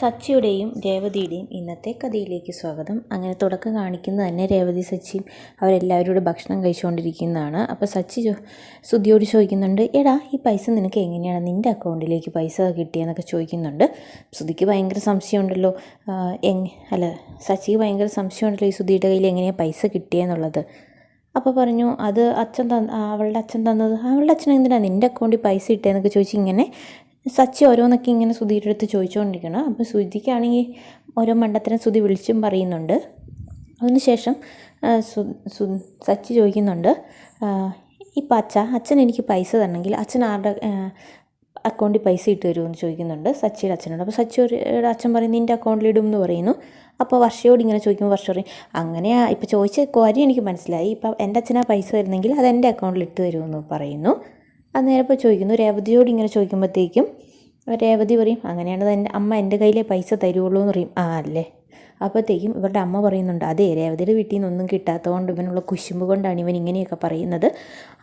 സച്ചിയുടെയും രേവതിയുടെയും ഇന്നത്തെ കഥയിലേക്ക് സ്വാഗതം. അങ്ങനെ തുടക്കം കാണിക്കുന്നത് തന്നെ രേവതി സച്ചിയും അവരെല്ലാവരും കൂടെ ഭക്ഷണം കഴിച്ചുകൊണ്ടിരിക്കുന്നതാണ്. അപ്പോൾ സച്ചി സുധിയോട് ചോദിക്കുന്നുണ്ട് എടാ ഈ പൈസ നിനക്ക് എങ്ങനെയാണ്? നിന്റെ അക്കൗണ്ടിലേക്ക് പൈസ കിട്ടിയെന്നൊക്കെ ചോദിക്കുന്നുണ്ട്. സുധിക്ക് ഭയങ്കര സംശയമുണ്ടല്ലോ. എങ് അല്ല സച്ചിക്ക് ഭയങ്കര സംശയമുണ്ടല്ലോ ഈ സുധിയുടെ കയ്യിൽ എങ്ങനെയാണ് പൈസ കിട്ടിയെന്നുള്ളത്. അപ്പോൾ പറഞ്ഞു അത് അച്ഛൻ തന്ന അവളുടെ അച്ഛൻ തന്നത് അവളുടെ അച്ഛൻ എന്തിനാണ് നിന്റെ അക്കൗണ്ടിൽ പൈസ ഇട്ടേന്നൊക്കെ ചോദിച്ച് ഇങ്ങനെ സച്ചി ഓരോന്നൊക്കെ ഇങ്ങനെ സുധിയുടെ അടുത്ത് ചോദിച്ചുകൊണ്ടിരിക്കണം അപ്പോൾ സുധിക്കാണെങ്കിൽ ഓരോ മണ്ടത്തരം സുധി വിളിച്ചും പറയുന്നുണ്ട്. അതിനുശേഷം സു സച്ചി ചോദിക്കുന്നുണ്ട് ഈ അച്ഛ അച്ഛൻ എനിക്ക് പൈസ തരണമെങ്കിൽ അച്ഛൻ ആരുടെ അക്കൗണ്ടിൽ പൈസ ഇട്ട് തരുമെന്ന് ചോദിക്കുന്നുണ്ട് സച്ചിയുടെ അച്ഛനോട്. അപ്പോൾ സച്ചിയുടെ അച്ഛൻ പറയും നിന്റെ അക്കൗണ്ടിൽ ഇടും എന്ന് പറയുന്നു. അപ്പോൾ വർഷയോട് ഇങ്ങനെ ചോദിക്കുമ്പോൾ വർഷ പറയും അങ്ങനെയാ ഇപ്പോൾ ചോദിച്ച കാര്യം എനിക്ക് മനസ്സിലായി. ഇപ്പം എന്റെ അച്ഛനാ പൈസ തരുന്നെങ്കിൽ അത് എന്റെ അക്കൗണ്ടിൽ ഇട്ട് തരുമെന്ന് പറയുന്നു. അത് നേരെ പോയി ചോദിക്കുന്നു. രേവതിയോട് ഇങ്ങനെ ചോദിക്കുമ്പോഴത്തേക്കും രേവതി പറയും അങ്ങനെയാണ് എന്റെ അമ്മ എന്റെ കയ്യിലേ പൈസ തരുള്ളൂ എന്ന് പറയും. ആ അല്ലേ? അപ്പോഴത്തേക്കും ഇവരുടെ അമ്മ പറയുന്നുണ്ട് അതെ രേവതിയുടെ വീട്ടിൽ നിന്നൊന്നും കിട്ടാത്തതുകൊണ്ട് ഇവനുള്ള കുശുമ്പ് കൊണ്ടാണ് ഇവൻ ഇങ്ങനെയൊക്കെ പറയുന്നത്.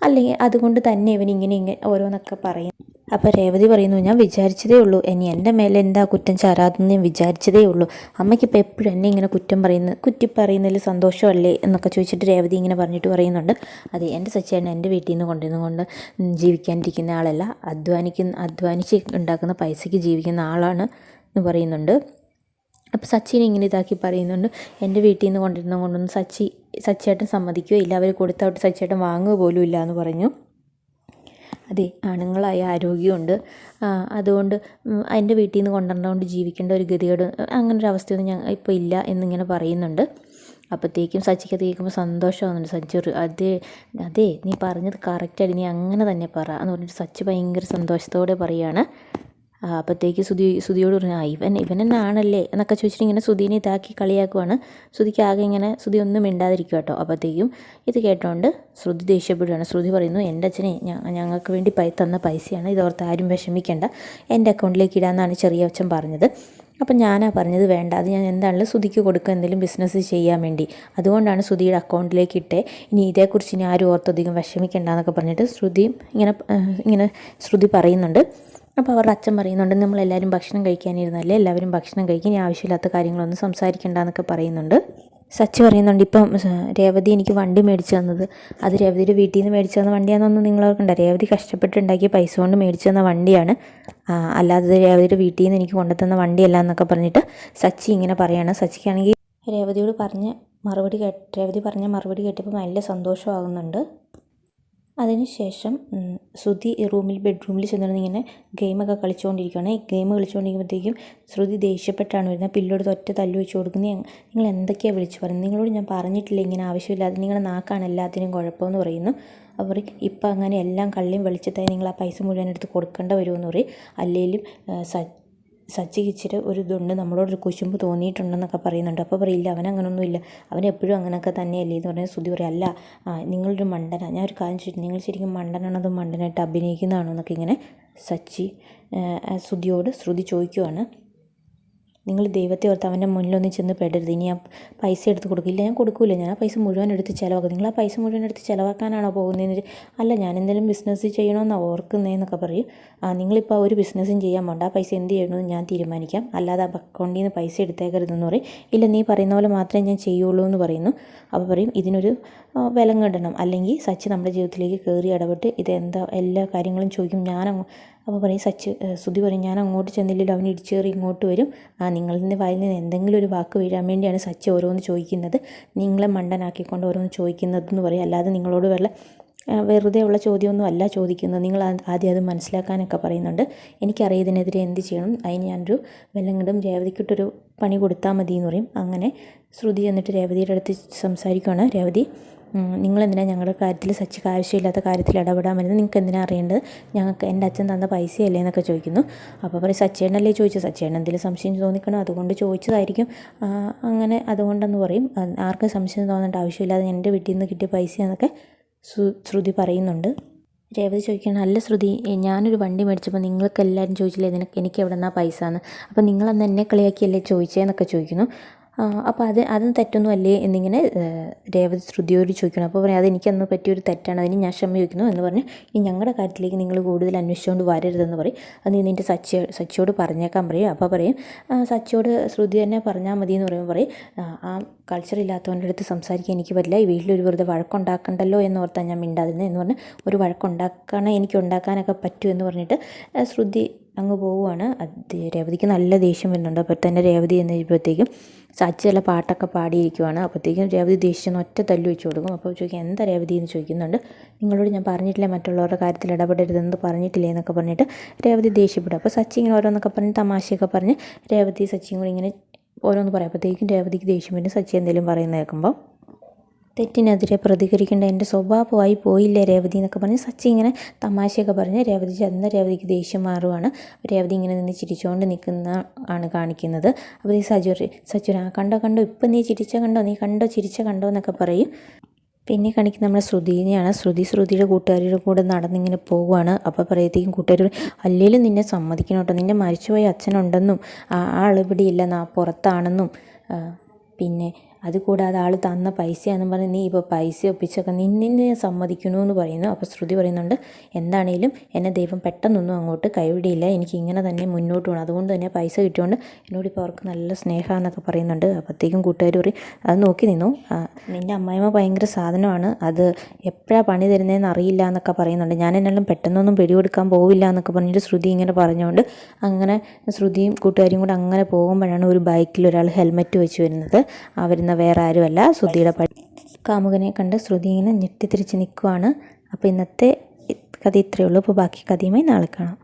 അല്ലെങ്കിൽ അതുകൊണ്ട് തന്നെ ഇവൻ ഇങ്ങനെ ഇങ്ങനെ ഓരോന്നൊക്കെ പറയും അപ്പോൾ രേവതി പറയുന്നു ഞാൻ വിചാരിച്ചതേ ഉള്ളൂ. ഇനി എന്റെ മേലെ എന്താ കുറ്റം ചാരാതെന്ന് ഞാൻ വിചാരിച്ചതേ ഉള്ളൂ. അമ്മയ്ക്കിപ്പോൾ എപ്പോഴും എന്നെ ഇങ്ങനെ കുറ്റം പറയുന്നത് കുറ്റി പറയുന്നതിൽ സന്തോഷമല്ലേ? എന്നൊക്കെ ചോദിച്ചിട്ട് രേവതി ഇങ്ങനെ പറഞ്ഞിട്ട് പറയുന്നുണ്ട്. അതെ എന്റെ സച്ചിയാണ് എന്റെ വീട്ടിൽ നിന്ന് കൊണ്ടിരുന്നു കൊണ്ട് ജീവിക്കാനിരിക്കുന്ന ആളല്ല. അധ്വാനിക്കുന്ന അധ്വാനിച്ച് ഉണ്ടാക്കുന്ന പൈസയ്ക്ക് ജീവിക്കുന്ന ആളാണ് എന്ന് പറയുന്നുണ്ട്. അപ്പോൾ സച്ചിനെ ഇങ്ങനെ ഇതാക്കി പറയുന്നുണ്ട്. എന്റെ വീട്ടിൽ നിന്ന് കൊണ്ടിരുന്ന കൊണ്ടൊന്നും സച്ചി സച്ചിയേട്ടൻ സമ്മതിക്കുകയോ ഇല്ല അവർ കൊടുത്തോട്ട് സച്ചിയേട്ടൻ വാങ്ങുക പോലും ഇല്ല എന്ന് പറഞ്ഞു. അതെ ആണുങ്ങളായ ആരോഗ്യമുണ്ട്. അതുകൊണ്ട് എന്റെ വീട്ടിൽ നിന്ന് കൊണ്ടുവരണോണ്ട് ജീവിക്കേണ്ട ഒരു ഗതികേട് ഒരു അവസ്ഥയൊന്നും ഞാൻ ഇപ്പോൾ ഇല്ല എന്നിങ്ങനെ പറയുന്നുണ്ട്. അപ്പോഴത്തേക്കും സച്ചിക്ക് കേൾക്കുമ്പോൾ സന്തോഷമാകുന്നുണ്ട് സച്ചി അതെ അതെ നീ പറഞ്ഞത് കറക്റ്റായിട്ട് നീ അങ്ങനെ തന്നെ പറ എന്ന് പറഞ്ഞിട്ട് സച്ചി ഭയങ്കര സന്തോഷത്തോടെ പറയുകയാണ് ആ, അപ്പോഴത്തേക്ക് സുധി സുധിയോട് പറഞ്ഞു ആ ഇവൻ ഇവൻ തന്നെ ആണല്ലേ? എന്നൊക്കെ ചോദിച്ചിട്ട് ഇങ്ങനെ സുധീനെ ഇതാക്കി കളിയാക്കുവാണ്. സുധിക്ക് ആകെ ഇങ്ങനെ സുധി ഒന്നും മിണ്ടാതിരിക്കുക കേട്ടോ അപ്പോഴത്തേക്കും ഇത് കേട്ടോണ്ട് ശ്രുതി ദേഷ്യപ്പെടുകയാണ് ശ്രുതി പറയുന്നു എന്റെ അച്ഛനെ ഞങ്ങൾക്ക് വേണ്ടി പൈ തന്ന പൈസയാണ്. ഇതോർത്ത് ആരും വിഷമിക്കേണ്ട. എന്റെ അക്കൗണ്ടിലേക്ക് ഇടാമെന്നാണ് ചെറിയ അച്ഛൻ പറഞ്ഞത്. അപ്പം ഞാനാ പറഞ്ഞത് വേണ്ട. അത് ഞാൻ എന്താണല്ലോ സുധിക്ക് കൊടുക്കുക എന്തെങ്കിലും ബിസിനസ് ചെയ്യാൻ വേണ്ടി. അതുകൊണ്ടാണ് സുധിയുടെ അക്കൗണ്ടിലേക്ക് ഇട്ടേ. ഇനി ഇതേക്കുറിച്ച് ഇനി ആരും ഓർത്തധികം വിഷമിക്കേണ്ട എന്നൊക്കെ പറഞ്ഞിട്ട് ശ്രുതിയും ഇങ്ങനെ ഇങ്ങനെ ശ്രുതി പറയുന്നുണ്ട്. അപ്പോൾ അവരുടെ അച്ഛൻ പറയുന്നുണ്ട് നമ്മളെല്ലാവരും ഭക്ഷണം കഴിക്കാനിരുന്നല്ലേ? എല്ലാവരും ഭക്ഷണം കഴിക്കാൻ ആവശ്യമില്ലാത്ത കാര്യങ്ങളൊന്നും സംസാരിക്കേണ്ട എന്നൊക്കെ പറയുന്നുണ്ട്. സച്ച് പറയുന്നുണ്ട് ഇപ്പം രേവതി എനിക്ക് വണ്ടി മേടിച്ചു തന്നത്. അത് രേവതിയുടെ വീട്ടിൽ നിന്ന് മേടിച്ചു തന്ന വണ്ടിയാണെന്നൊന്നും നിങ്ങൾ ഓർക്കണ്ട രേവതി കഷ്ടപ്പെട്ടുണ്ടാക്കിയ പൈസ കൊണ്ട് മേടിച്ചു തന്ന വണ്ടിയാണ്. അല്ലാതെ രേവതിയുടെ വീട്ടിൽ നിന്ന് എനിക്ക് കൊണ്ടുതന്ന വണ്ടിയല്ല എന്നൊക്കെ പറഞ്ഞിട്ട് സച്ചി ഇങ്ങനെ പറയാണ്. സച്ചിക്കാണെങ്കിൽ രേവതിയോട് പറഞ്ഞ മറുപടി കേട്ട് രേവതി പറഞ്ഞ മറുപടി കേട്ടപ്പോൾ നല്ല സന്തോഷമാകുന്നുണ്ട്. അതിനുശേഷം ശ്രുതി റൂമിൽ ബെഡ്റൂമിൽ ചെന്നിരുന്ന് ഇങ്ങനെ ഗെയിമൊക്കെ കളിച്ചുകൊണ്ടിരിക്കുകയാണ് ഈ ഗെയിം കളിച്ചുകൊണ്ടിരിക്കുമ്പോഴത്തേക്കും ശ്രുതി ദേഷ്യപ്പെട്ടാണ് വരുന്നത്. പിള്ളോട് ഒറ്റ തല്ല് വെച്ച് കൊടുക്കുന്നത് നിങ്ങൾ എന്തൊക്കെയാണ് വിളിച്ചു പറയുന്നത്? നിങ്ങളോട് ഞാൻ പറഞ്ഞിട്ടില്ല ഇങ്ങനെ ആവശ്യമില്ലാതെ. നിങ്ങളുടെ നാക്കാണ് എല്ലാത്തിനും കുഴപ്പമെന്ന് പറയുന്നു. അവർ ഇപ്പം അങ്ങനെ എല്ലാം കള്ളിയും വെളിച്ചത്തായി നിങ്ങൾ ആ പൈസ മുഴുവൻ എടുത്ത് കൊടുക്കേണ്ട വരുമെന്ന് പറയും. അല്ലെങ്കിലും സച്ചിക്ക് ഇച്ചിരി ഒരു ഇതുണ്ട്. നമ്മളോടൊരു കുശുമ്പ് തോന്നിയിട്ടുണ്ടെന്നൊക്കെ പറയുന്നുണ്ട്. അപ്പോൾ പറയില്ല അവൻ അങ്ങനൊന്നുമില്ല. അവൻ എപ്പോഴും അങ്ങനെയൊക്കെ തന്നെയല്ലേ? എന്ന് പറഞ്ഞാൽ ശ്രുതി പറയും അല്ല നിങ്ങളൊരു മണ്ടനാ. ഞാൻ ഒരു കാര്യം ചോദിച്ചു നിങ്ങൾ ശരിക്കും മണ്ടനാണോ അതോ മണ്ടനായിട്ട് അഭിനയിക്കുന്നതാണോ? എന്നൊക്കെ ഇങ്ങനെ സച്ചി സ്തുതിയോട് ശ്രുതി ചോദിക്കുവാണ്. നിങ്ങൾ ദൈവത്തെ ഓർത്ത് അവന്റെ മുന്നിലൊന്നും ചെന്ന് പെടരുത്. ഇനി ആ പൈസ എടുത്ത് കൊടുക്കില്ല ഞാൻ കൊടുക്കില്ല ഞാൻ ആ പൈസ മുഴുവൻ എടുത്ത് ചിലവാക്കും. നിങ്ങൾ ആ പൈസ മുഴുവൻ എടുത്ത് ചിലവാക്കാനാണോ പോകുന്നതെന്ന് അല്ല ഞാൻ എന്തെങ്കിലും ബിസിനസ് ചെയ്യണമെന്നാണ് ഓർക്കുന്നതെന്നൊക്കെ പറയും. ആ നിങ്ങളിപ്പോൾ ഒരു ബിസിനസ്സും ചെയ്യാൻ വേണ്ട ആ പൈസ എന്ത് ചെയ്യണമെന്ന് ഞാൻ തീരുമാനിക്കാം. അല്ലാതെ ആ അക്കൗണ്ടിൽ നിന്ന് പൈസ എടുത്തേക്കരുതെന്ന് പറയും. ഇല്ല നീ പറയുന്ന പോലെ മാത്രമേ ഞാൻ ചെയ്യുള്ളൂ എന്ന് പറയുന്നു. അപ്പോൾ പറയും ഇതിനൊരു വിലം അല്ലെങ്കിൽ സച്ചി നമ്മുടെ ജീവിതത്തിലേക്ക് കയറി ഇടപെട്ട് എന്താ എല്ലാ കാര്യങ്ങളും ചോദിക്കും. ഞാൻ അപ്പോൾ പറയും സച്ച് സുധി പറയും ഞാൻ അങ്ങോട്ട് ചെന്നില്ലല്ലോ അവൻ ഇടിച്ചേറി ഇങ്ങോട്ട് വരും. ആ നിങ്ങളുടെ വായിൽ നിന്ന് എന്തെങ്കിലും ഒരു വാക്ക് വീഴാൻ വേണ്ടിയാണ് സച്ച് ഓരോന്ന് ചോദിക്കുന്നത്. നിങ്ങളെ മണ്ടനാക്കിക്കൊണ്ട് ഓരോന്ന് ചോദിക്കുന്നതെന്ന് പറയും. അല്ലാതെ നിങ്ങളോട് വല്ല വെറുതെ ഉള്ള ചോദ്യമൊന്നും അല്ല ചോദിക്കുന്നത്. നിങ്ങൾ ആദ്യം അത് മനസ്സിലാക്കാനൊക്കെ പറയുന്നുണ്ട്. എനിക്കറിയതിനെതിരെ എന്ത് ചെയ്യണം? അതിന് ഞാനൊരു വെല്ലങ്ങടും രേവതിക്കിട്ടൊരു പണി കൊടുത്താൽ മതി എന്ന് പറയും. അങ്ങനെ ശ്രുതി എന്നിട്ട് രേവതിയുടെ അടുത്ത് സംസാരിക്കുകയാണ് രേവതി ഉം, നിങ്ങളെന്തിനാ ഞങ്ങളുടെ കാര്യത്തിൽ സച്ചിക്ക് ആവശ്യമില്ലാത്ത കാര്യത്തിൽ ഇടപെടാൻ വരുന്നത് നിങ്ങൾക്ക് എന്തിനാ അറിയേണ്ടത്? ഞങ്ങൾക്ക് എന്റെ അച്ഛൻ തന്ന പൈസയല്ലേ എന്നൊക്കെ ചോദിക്കുന്നു. അപ്പോൾ പറയും സച്ചേട്ടനല്ലേ ചോദിച്ചു സച്ചേട്ടൻ എന്തെങ്കിലും സംശയം തോന്നിക്കണം? അതുകൊണ്ട് ചോദിച്ചതായിരിക്കും. അങ്ങനെ അതുകൊണ്ടെന്ന് പറയും. ആർക്കും സംശയം തോന്നേണ്ട ആവശ്യമില്ലാതെ എന്റെ വീട്ടിൽ നിന്ന് കിട്ടിയ പൈസയെന്നൊക്കെ എന്നൊക്കെ ശ്രുതി പറയുന്നുണ്ട്. രേവതി ചോദിക്കണം അല്ല ശ്രുതി ഞാനൊരു വണ്ടി മേടിച്ചപ്പോൾ നിങ്ങൾക്ക് എല്ലാവരും ചോദിച്ചില്ലേ എനിക്ക് എവിടെ നിന്നാണ് പൈസ എന്ന്? അപ്പോൾ നിങ്ങളന്ന് എന്നെ കളിയാക്കിയല്ലേ ചോദിച്ചതെന്നൊക്കെ ചോദിക്കുന്നു. അപ്പോൾ അത് അതും തെറ്റൊന്നുമല്ലേ എന്നിങ്ങനെ രേവതി ശ്രുതിയോട് ചോദിക്കണം. അപ്പോൾ പറയും അതെനിക്കന്ന് പറ്റിയൊരു തെറ്റാണ് അതിന് ഞാൻ ക്ഷമ ചോദിക്കുന്നു എന്ന് പറഞ്ഞ് ഇനി ഞങ്ങളുടെ കാര്യത്തിലേക്ക് നിങ്ങൾ കൂടുതൽ അന്വേഷിച്ചുകൊണ്ട് വരരുതെന്ന് പറയും. അത് നീ നിന്റെ സച്ചി സച്ചിയോട് പറഞ്ഞേക്കാൻ പറയും. അപ്പോൾ പറയും സച്ചിയോട് ശ്രുതി തന്നെ പറഞ്ഞാൽ മതി എന്ന് പറയുമ്പോൾ പറയും ആ, ആ കൾച്ചർ ഇല്ലാത്തവന്റെ അടുത്ത് സംസാരിക്കാൻ എനിക്ക് പറ്റില്ല. ഈ വീട്ടിലൊരു വെറുതെ വഴക്കുണ്ടാക്കണ്ടല്ലോ എന്ന് ഓർത്താൻ ഞാൻ മിണ്ടാതിരുന്നത് എന്ന് പറഞ്ഞ് ഒരു വഴക്കുണ്ടാക്കണേ എനിക്ക് ഉണ്ടാക്കാനൊക്കെ പറ്റൂ എന്ന് പറഞ്ഞിട്ട് ശ്രുതി അങ്ങ് പോവുകയാണ് അത് രേവതിക്ക് നല്ല ദേഷ്യം വരുന്നുണ്ട്. അപ്പോൾ തന്നെ രേവതി എന്ന് കഴിയുമ്പോഴത്തേക്കും സച്ചി ചില പാട്ടൊക്കെ പാടിയിരിക്കുവാണ്. അപ്പോഴത്തേക്കും രേവതി ദേഷ്യം ഒറ്റ തല്ലു വെച്ച് കൊടുക്കും. അപ്പോൾ ചോദിക്കും എന്താ രേവതി? എന്ന് ചോദിക്കുന്നുണ്ട്. നിങ്ങളോട് ഞാൻ പറഞ്ഞിട്ടില്ല. മറ്റുള്ളവരുടെ കാര്യത്തിൽ ഇടപെടരുതെന്ന് പറഞ്ഞിട്ടില്ലേ? എന്നൊക്കെ പറഞ്ഞിട്ട് രേവതി ദേഷ്യപ്പെടും. അപ്പോൾ സച്ചി ഇങ്ങനെ ഓരോന്നൊക്കെ പറഞ്ഞ് തമാശയൊക്കെ പറഞ്ഞ് രേവതി സച്ചിയും കൂടി ഇങ്ങനെ ഓരോന്ന് പറയും. അപ്പോഴത്തേക്കും രേവതിക്ക് ദേഷ്യം വരും. സച്ചി എന്തെങ്കിലും പറയുന്ന കേൾക്കുമ്പോൾ തെറ്റിനെതിരെ പ്രതികരിക്കേണ്ട എന്റെ സ്വഭാവമായി പോയില്ലേ രേവതി എന്നൊക്കെ പറഞ്ഞ് സച്ചി ഇങ്ങനെ തമാശയൊക്കെ പറഞ്ഞ് രേവതി ചെന്ന രേവതിക്ക് ദേഷ്യം മാറുവാണ്. രേവതി ഇങ്ങനെ നിന്ന് ചിരിച്ചുകൊണ്ട് നിൽക്കുന്ന ആണ് കാണിക്കുന്നത്. അപ്പോൾ ഈ സജു സച്ചു ആ കണ്ടോ കണ്ടോ ഇപ്പം നീ ചിരിച്ച കണ്ടോ നീ കണ്ടോ ചിരിച്ച കണ്ടോ എന്നൊക്കെ പറയും. പിന്നെ കാണിക്കുന്ന നമ്മുടെ ശ്രുതിനെയാണ്. ശ്രുതി ശ്രുതിയുടെ കൂട്ടുകാരിയുടെ കൂടെ നടന്നിങ്ങനെ പോവുകയാണ് അപ്പോൾ പറയത്തേക്കും കൂട്ടുകാർ അല്ലെങ്കിലും നിന്നെ സമ്മതിക്കണം കേട്ടോ. നിന്റെ മരിച്ചുപോയ അച്ഛനുണ്ടെന്നും ആ ആൾ ഇവിടെ ഇല്ല നാ പുറത്താണെന്നും. പിന്നെ അതുകൂടാതെ ആൾ തന്ന പൈസയാണെന്ന് പറഞ്ഞ് നീ ഇപ്പോൾ പൈസ ഒപ്പിച്ചൊക്കെ നിന്നെ ഞാൻ സമ്മതിക്കണു എന്ന് പറയുന്നു. അപ്പോൾ ശ്രുതി പറയുന്നുണ്ട് എന്താണേലും എന്നെ ദൈവം പെട്ടെന്നൊന്നും അങ്ങോട്ട് കൈവിടിയില്ല. എനിക്ക് ഇങ്ങനെ തന്നെ മുന്നോട്ട് പോകണം അതുകൊണ്ട് തന്നെ പൈസ കിട്ടിയോണ്ട് എന്നോട് ഇപ്പോൾ അവർക്ക് നല്ല സ്നേഹമാണെന്നൊക്കെ പറയുന്നുണ്ട്. അപ്പോഴത്തേക്കും കൂട്ടുകാർ പറയും അത് നോക്കി നിന്നു. നിന്റെ അമ്മായിമ്മ ഭയങ്കര സാധനമാണ്. അത് എപ്പോഴാണ് പണി തരുന്നതെന്ന് അറിയില്ല എന്നൊക്കെ പറയുന്നുണ്ട്. ഞാൻ എന്നെല്ലാം പെട്ടെന്നൊന്നും പിടികൊടുക്കാൻ പോവില്ല എന്നൊക്കെ പറഞ്ഞിട്ട് ശ്രുതി ഇങ്ങനെ പറഞ്ഞുകൊണ്ട് അങ്ങനെ ശ്രുതിയും കൂട്ടുകാരും കൂടെ അങ്ങനെ പോകുമ്പോഴാണ് ഒരു ബൈക്കിൽ ഒരാൾ ഹെൽമെറ്റ് വെച്ച് വരുന്നത്. ആ വരുന്ന വേറെ ആരുമല്ല. ശ്രുതിയുടെ പടി കാമുകനെ കണ്ട് ശ്രുതി ഇങ്ങനെ ഞെട്ടിത്തിരിച്ച് നിൽക്കുവാണ് അപ്പോൾ ഇന്നത്തെ കഥ ഇത്രയേ ഉള്ളൂ. അപ്പോൾ ബാക്കി കഥയുമായി നാളെ കാണാം.